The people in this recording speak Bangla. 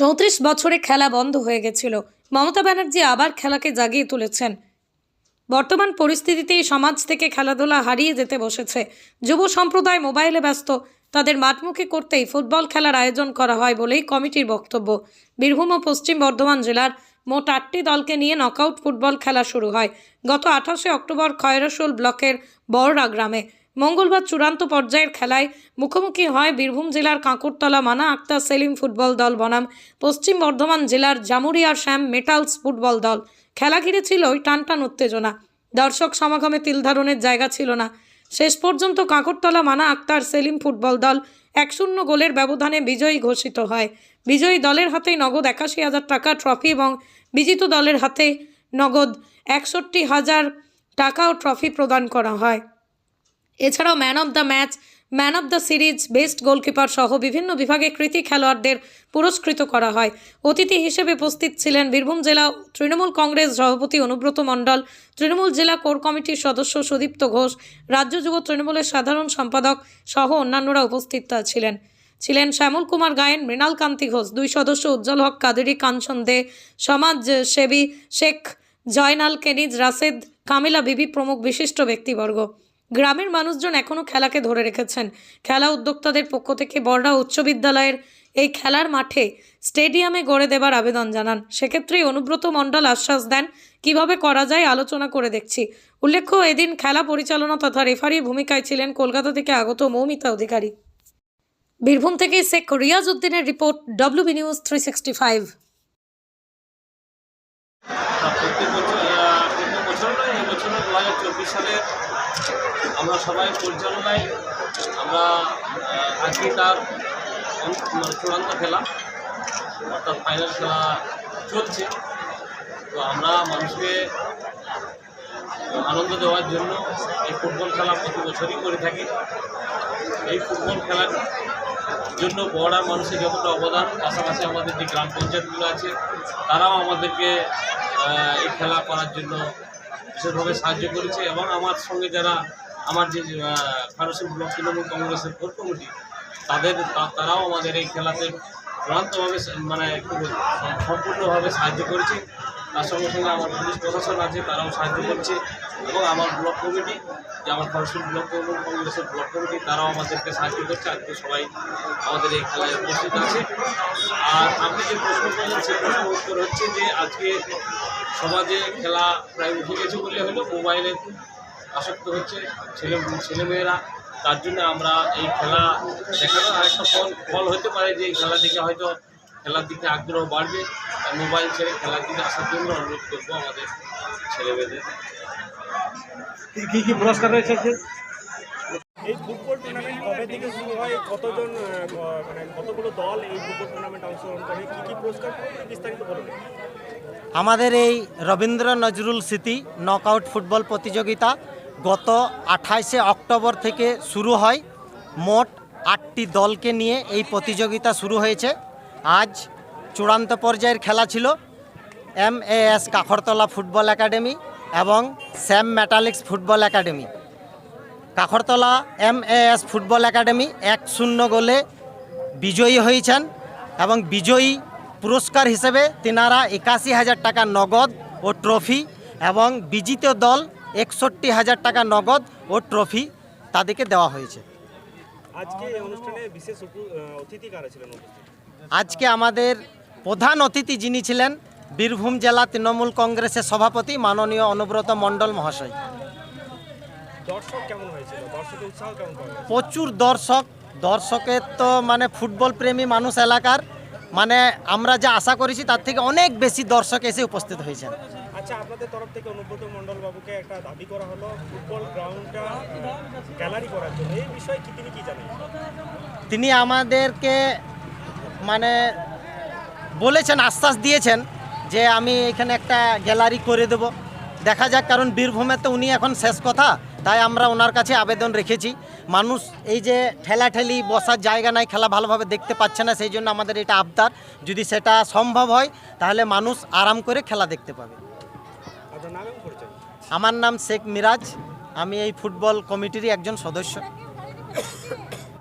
চৌত্রিশ বছরে খেলা বন্ধ হয়ে গেছিল। মমতা ব্যানার্জি আবার খেলাকে জাগিয়ে তুলেছেন। বর্তমান পরিস্থিতিতে সমাজ থেকে খেলাধুলা হারিয়ে যেতে বসেছে। যুব সম্প্রদায় মোবাইলে ব্যস্ত। তাদের মাঠমুখী করতেই ফুটবল খেলার আয়োজন করা হয় বলেই কমিটির বক্তব্য। বীরভূম ও পশ্চিম বর্ধমান জেলার মোট আটটি দলকে নিয়ে নকআউট ফুটবল খেলা শুরু হয়। গত আঠাশে অক্টোবর খয়রসোল ব্লকের বড়রা গ্রামে। মঙ্গলবার চূড়ান্ত পর্যায়ের খেলায় মুখোমুখি হয় বীরভূম জেলার কাঁকুরতলা মানা আক্তার সেলিম ফুটবল দল বনাম। পশ্চিম বর্ধমান জেলার জামুরিয়া শ্যাম মেটালস ফুটবল দল। খেলা ঘিরে ছিল টানটান উত্তেজনা। দর্শক সমাগমে তিল ধারণের জায়গা ছিল না। শেষ পর্যন্ত কাঁকরতলা মানা আক্তার সেলিম ফুটবল দল এক শূন্য গোলের ব্যবধানে বিজয়ী ঘোষিত হয়। বিজয়ী দলের হাতে নগদ একাশি হাজার টাকা ট্রফি এবং বিজিত দলের হাতে নগদ একষট্টি হাজার টাকা ও ট্রফি প্রদান করা হয়। এছাড়াও man of the match, man of the series, best goalkeeper সহ বিভিন্ন বিভাগে কৃতি খেলোয়াড়দের পুরস্কৃত করা হয়। অতিথি হিসেবে উপস্থিত ছিলেন বীরভূম জেলা তৃণমূল কংগ্রেস সভাপতি অনুব্রত মণ্ডল, তৃণমূল জেলা কোর কমিটির সদস্য সুদীপ্ত ঘোষ, রাজ্য যুব তৃণমূলের সাধারণ সম্পাদক সহ অন্যান্যরা উপস্থিত ছিলেন। ছিলেন শ্যামল কুমার গায়েন, মৃণাল কান্তি ঘোষ, দুই সদস্য উজ্জ্বল হক, কাদেরি কাঞ্চন দে সমাজ সমাজসেবী শেখ জয়নাল কেনিজ, রাশেদ কামিলা বিবি প্রমুখ বিশিষ্ট ব্যক্তিবর্গ। গ্রামের মানুষজন এখনও খেলাকে ধরে রেখেছেন। খেলা উদ্যোক্তাদের পক্ষ থেকে বড়রা উচ্চ বিদ্যালয়ের এই খেলার মাঠে স্টেডিয়ামে গড়ে দেবার আবেদন জানান। সেক্ষেত্রেই অনুব্রত মণ্ডল আশ্বাস দেন, কীভাবে করা যায় আলোচনা করে দেখছি। উল্লেখ্য, এদিন খেলা পরিচালনা তথা রেফারির ভূমিকায় ছিলেন কলকাতা থেকে আগত মৌমিতা অধিকারী। বীরভূম থেকে শেখ রিয়াজ উদ্দিনের report WB news three sixty five প্রত্যেক বছর আহ, প্রত্যেক বছর নয় এবছর দু হাজার চব্বিশ সালে আমরা সবাই পরিচালনায় আমরা আজকে তার মানে চূড়ান্ত খেলা, অর্থাৎ ফাইনাল খেলা চলছে। তো আমরা মানুষকে আনন্দ দেওয়ার জন্য এই ফুটবল খেলা প্রতি বছরই করে থাকি। এই ফুটবল খেলার জন্য বড় মানুষের যতটা অবদান, পাশাপাশি আমাদের যে গ্রাম পঞ্চায়েতগুলো আছে, তারাও আমাদেরকে এই খেলা করার জন্য বিশেষভাবে সাহায্য করেছে এবং আমার সঙ্গে যারা আমার যে ফারসি ব্লক, তৃণমূল কংগ্রেসের কোর কমিটি তাদের তারাও আমাদের এই খেলাতে চূড়ান্তভাবে মানে সম্পূর্ণভাবে সাহায্য করেছে। তার সঙ্গে সঙ্গে আমার পুলিশ প্রশাসন আছে, তারাও সাহায্য করছে। এবং আমার ব্লক কমিটি, যে আমার ফারসি ব্লক তৃণমূল কংগ্রেসের ব্লক কমিটি, তারাও আমাদেরকে সাহায্য করছে। আজকে সবাই আমাদের এই খেলায় উপস্থিত আছে। আর আপনি যে প্রশ্ন করলেন সেই প্রশ্ন উত্তর হচ্ছে যে, আজকে সমাজে খেলা প্রায় উঠে গেছে বলে হলো মোবাইলে আসক্ত হচ্ছে ছেলে, ছেলেমেয়েরা। তার জন্য আমরা এই খেলা দেখানোর আরেকটা ফল ফল হতে পারে যে, এই খেলা থেকে হয়তো খেলার দিকে আগ্রহ বাড়বে আর মোবাইল ছেড়ে খেলার দিকে আসার জন্য অনুরোধ করব আমাদের ছেলেমেয়েদের। কি- কি কি পুরস্কার রয়েছে আজকে? এই ফুটবল টুর্নামেন্ট কবে থেকে শুরু হয়? কতজন মানে কতগুলো দল এই ফুটবল টুর্নামেন্ট অংশগ্রহণ করে? কি কি পুরস্কার পাবে? বিস্তারিত বলুন। আমাদের এই রবীন্দ্র নজরুল স্মৃতি নকআউট ফুটবল প্রতিযোগিতা গত আঠাইশে অক্টোবর থেকে শুরু হয়। মোট আটটি দলকে নিয়ে এই প্রতিযোগিতা শুরু হয়েছে। আজ চূড়ান্ত পর্যায়ের খেলা ছিল M A S Kakhartala football academy এবং Sam Metallics football academy. Kakhartala M A S football academy এক শূন্য গোলে বিজয়ী হয়েছেন এবং বিজয়ী পুরস্কার হিসেবে তেনারা একাশি হাজার টাকা নগদ ও ট্রফি এবং বিজিত দল একষট্টি হাজার টাকা নগদ ও ট্রফি তাদেরকে দেওয়া হয়েছে। আজকে অনুষ্ঠানে বিশেষ অতিথি কারা ছিলেন আজকে আমাদের প্রধান অতিথি যিনি ছিলেন বীরভূম জেলা তৃণমূল কংগ্রেসের সভাপতি মাননীয় অনুব্রত মণ্ডল মহাশয়? প্রচুর দর্শক। দর্শকের তো মানে ফুটবল প্রেমী মানুষ এলাকার। মানে আমরা যা আশা করেছি তার থেকে অনেক বেশি দর্শক এসে উপস্থিত হয়েছেন। আচ্ছা আপনাদের তরফ থেকে অনুব্রত মণ্ডল বাবুকে একটা দাবি করা হলো ফুটবল গ্রাউন্ডটা গ্যালারি করার জন্য। এই বিষয়ে কি তিনি কি জানেন? তিনি আমাদেরকে মানে বলেছেন, আশ্বাস দিয়েছেন যে আমি এখানে একটা গ্যালারি করে দেব। দেখা যাক, কারণ বীরভূমে তো উনি এখন শেষ কথা, তাই আমরা ওনার কাছে আবেদন রেখেছি। মানুষ এই যে ঠেলাঠেলি বসার জায়গা নাই, খেলা ভালোভাবে দেখতে পাচ্ছে না, সেই জন্য আমাদের এটা আবদার। যদি সেটা সম্ভব হয়, তাহলে মানুষ আরাম করে খেলা দেখতে পাবে। আমার নাম শেখ মিরাজ, আমি এই ফুটবল কমিটিরই একজন সদস্য।